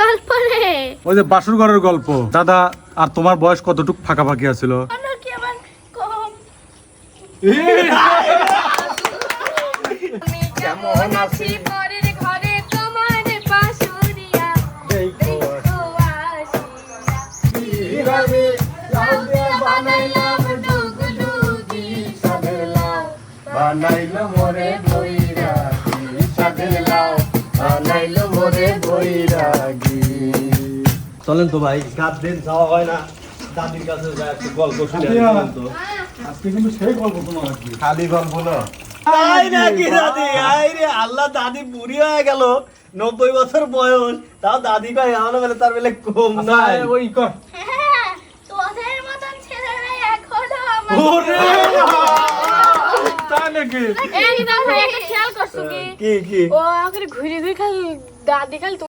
গল্প রে ওই যে বাসুর ঘরের গল্প। দাদা আর তোমার বয়স কতটুক ফাঁকাফাঁকি আছিল? কি আমার কম? কেমন আছি? পরের ঘরে তোমার বাসুরিয়া দেখো আসিয়া। বানাইলাম ডুগডুগি মোরে বৈরাগী চলেন তো ভাই গাছ দিন যাওয়া হয় না। দাদির কাছে যায় একটু গল্প শুনে আসি চলেন তো। আজকে কিন্তু সেই গল্প তোমার খালি গল্প না। তাই নাকি দাদি? আই আল্লাহ দাদি বুড়ি হয়ে গেল। নব্বই বছর বয়স। তাও দাদি কয় আমার বেলে তার বেলে কম নাই। আচ্ছা, ওই কর। তোদের মতন ছেলেরা এখনও আমার তাই নাকি? এই দাদা একটা খেয়াল করছ কি? কি কি? ও আগে ঘুরে ঘুরে খালি দাদি খালি